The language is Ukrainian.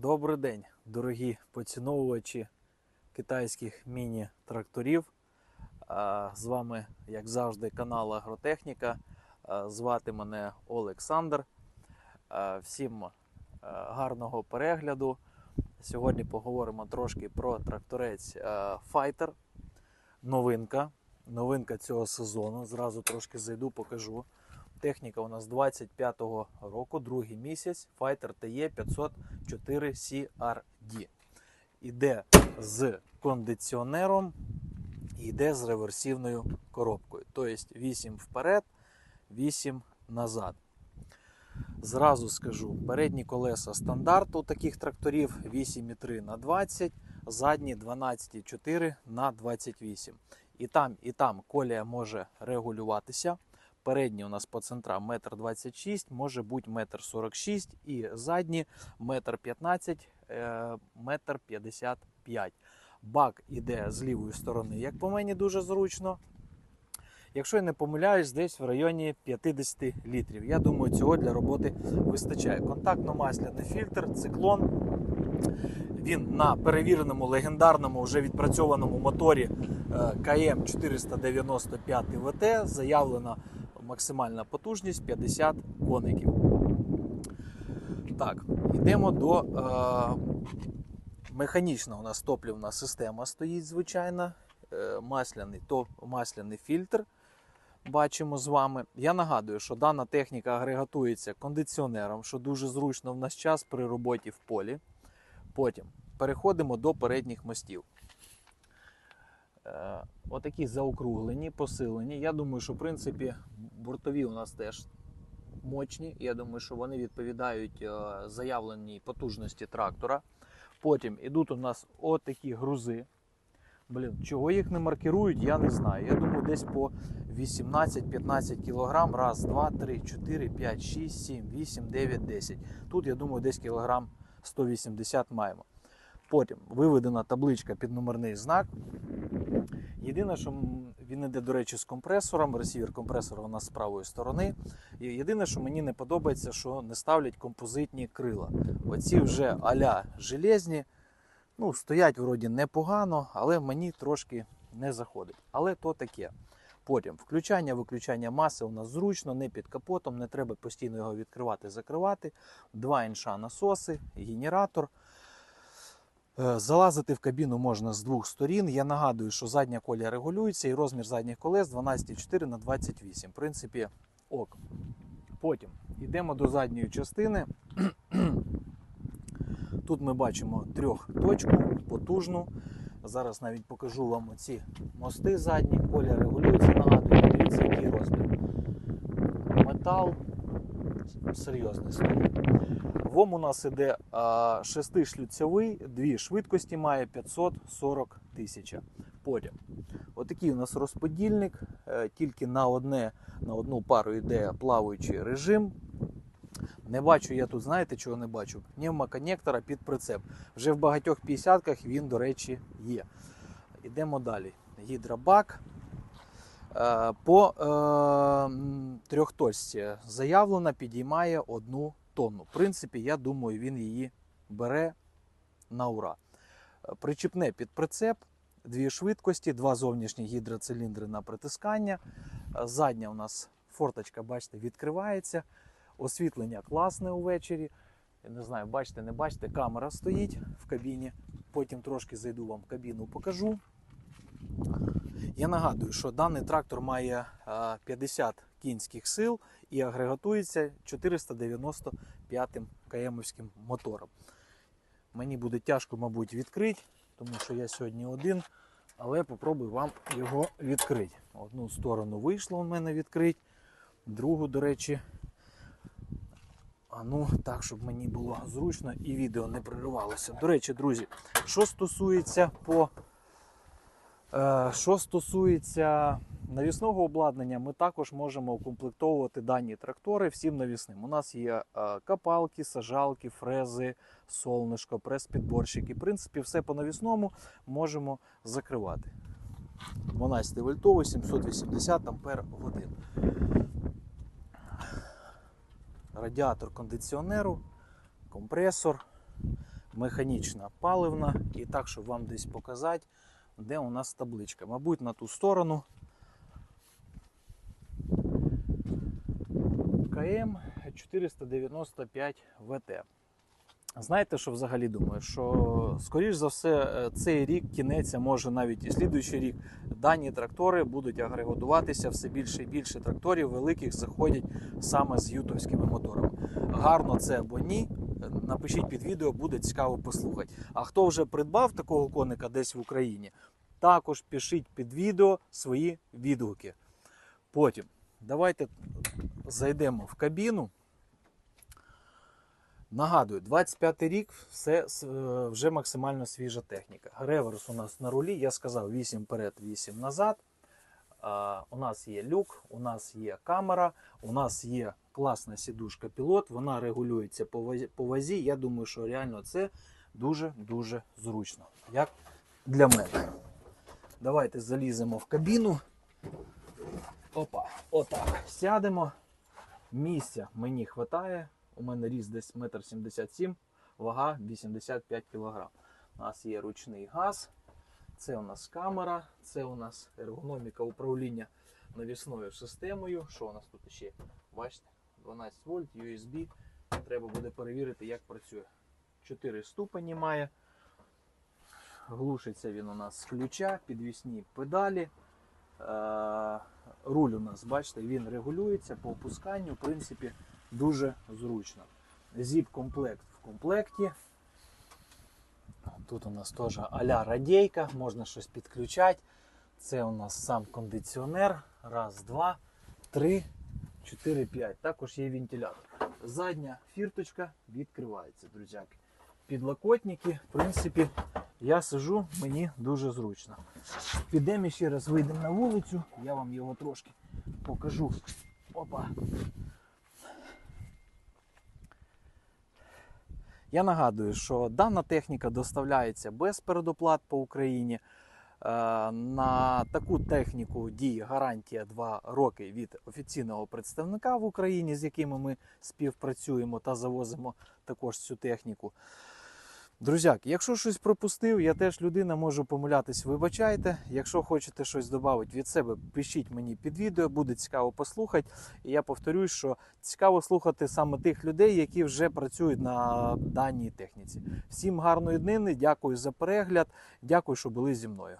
Добрий день, дорогі поціновувачі китайських міні-тракторів. З вами, як завжди, канал Агротехніка. Звати мене Олександр. Всім гарного перегляду. Сьогодні поговоримо трошки про тракторець Fighter. Новинка. Новинка цього сезону. Зразу трошки зайду, покажу. Техніка у нас 25-го року, другий місяць. Fighter TE 504 CRD. Іде з кондиціонером і йде з реверсивною коробкою. Тобто 8 вперед, 8 назад. Зразу скажу, передні колеса стандарт у таких тракторів 8,3 на 20, задні 12,4 на 28. І там, і там колія може регулюватися. Передні у нас по центрам 1,26 м, може бути 1,46 м і задні 1,15 м, 1,55 м. Бак іде з лівої сторони, як по мені дуже зручно. Якщо я не помиляюсь, десь в районі 50 літрів. Я думаю, цього для роботи вистачає. Контактно-масляний фільтр, циклон. Він на перевіреному легендарному вже відпрацьованому моторі КМ 495 ВТ заявлена максимальна потужність 50 коників. Так, йдемо до е, механічна у нас топлівна система стоїть, звичайно. Е, масляний, то, масляний фільтр. Бачимо з вами. Я нагадую, що дана техніка агрегатується кондиціонером, що дуже зручно в наш час при роботі в полі. Потім переходимо до передніх мостів. Е, Отакі заокруглені, посилені. Я думаю, що в принципі бортові у нас теж мощні. Я думаю, що вони відповідають е, заявленій потужності трактора. Потім ідуть у нас отакі грузи. Блін, чого їх не маркирують, я не знаю. Я думаю, десь по 18-15 кг. Раз, два, три, 4, 5, 6, 7, 8, 9, 10. Тут, я думаю, десь кілограм 180 маємо. Потім виведена табличка під номерний знак. Єдине, що він іде, до речі, з компресором, ресівер компресора у нас з правої сторони. І єдине, що мені не подобається, що не ставлять композитні крила. Оці вже аля железні, ну, стоять вроді непогано, але мені трошки не заходить. Але то таке. Потім включання, виключання маси у нас зручно, не під капотом, не треба постійно його відкривати, закривати. Два інша насоси, генератор. Е, Залазити в кабіну можна з двох сторін. Я нагадую, що задня колія регулюється і розмір задніх колес 12,4 на 28. В принципі, ок. Потім йдемо до задньої частини. Тут ми бачимо трьохточку, потужну. Зараз навіть покажу вам оці мости задні. Колія регулюється, нагадую, подивіться, який розмір. Метал серйозний стоїть. ВОМ у нас іде шестишлюцевий, дві швидкості має 540 тисяч. Потім. Отакий у нас розподільник, е, тільки на, одне, на одну пару йде плаваючий режим. Не бачу я тут, знаєте, чого не бачу? Пневмоконнектора під прицеп. Вже в багатьох 50-ках він, до речі, є. Йдемо далі. Гідробак. Е, По е, трьохточці заявлена підіймає одну тонну. В принципі, я думаю, він її бере на ура. Е, Причіпне під прицеп, дві швидкості, два зовнішні гідроциліндри на притискання. Е, Задня у нас форточка, бачите, відкривається. Освітлення класне увечері. Не знаю, бачите, не бачите, камера стоїть в кабіні. Потім трошки зайду вам в кабіну, покажу. Я нагадую, що даний трактор має 50 кінських сил і агрегатується 495 км мотором. Мені буде тяжко, мабуть, відкрити, тому що я сьогодні один, але попробую вам його відкрити. Одну сторону вийшло у мене відкрити, другу, до речі, а ну так, щоб мені було зручно і відео не переривалося. До речі, друзі, що стосується по Е, Що стосується навісного обладнання, ми також можемо укомплектовувати дані трактори всім навісним. У нас є е, капалки, сажалки, фрези, солнишко, прес-підборщики. В принципі, все по навісному можемо закривати. 12 вольтовий, 780 ампер годин. Радіатор кондиціонеру, компресор. механічна паливна. І так, щоб вам десь показати, де у нас табличка. Мабуть, на ту сторону. КМ 495 ВТ. Знаєте, що взагалі думаю? Що, скоріш за все, е, цей рік кінець, може навіть і слідуючий рік, дані трактори будуть агреготуватися все більше і більше тракторів великих заходять саме з ютовськими моторами. Гарно це або ні. Напишіть під відео, буде цікаво послухати. А хто вже придбав такого коника десь в Україні, також пишіть під відео свої відгуки. Потім давайте зайдемо в кабіну. Нагадую, 25 рік все е, вже максимально свіжа техніка. Реверс у нас на рулі, я сказав 8 вперед, 8 назад. У нас є люк, у нас є камера, у нас є класна сідушка пілот, вона регулюється по вазі- Я думаю, що реально це дуже-дуже зручно. Як для мене. Давайте заліземо в кабіну. Опа, отак. Сядемо. Місця мені вистачає. У мене ріст десь 1,77 м, вага 85 кг. У нас є ручний газ, це у нас камера, це у нас ергономіка управління навісною системою. Що у нас тут ще? Бачите, 12 вольт, USB. Треба буде перевірити, як працює. 4 ступені має. Глушиться він у нас з ключа, підвісні педалі. Е, Руль у нас, бачите, він регулюється по опусканню, в принципі, дуже зручно. Зіп-комплект в комплекті. Тут у нас теж а-ля радійка, можна щось підключати. Це у нас сам кондиціонер. Раз, два, три, чотири, п'ять. Також є вентилятор. Задня фірточка відкривається, друзяки. Підлокотники, в принципі, я сижу, мені дуже зручно. Підемо ще раз вийдемо на вулицю, я вам його трошки покажу. Опа. Я нагадую, що дана техніка доставляється без передоплат по Україні. Е, На таку техніку діє гарантія 2 роки від офіційного представника в Україні, з якими ми співпрацюємо та завозимо також цю техніку. Друзяки, якщо щось пропустив, я теж людина можу помилятись, вибачайте. Якщо хочете щось додати від себе, пишіть мені під відео, буде цікаво послухати. І я повторюю, що цікаво слухати саме тих людей, які вже працюють на даній техніці. Всім гарної днини, дякую за перегляд, дякую, що були зі мною.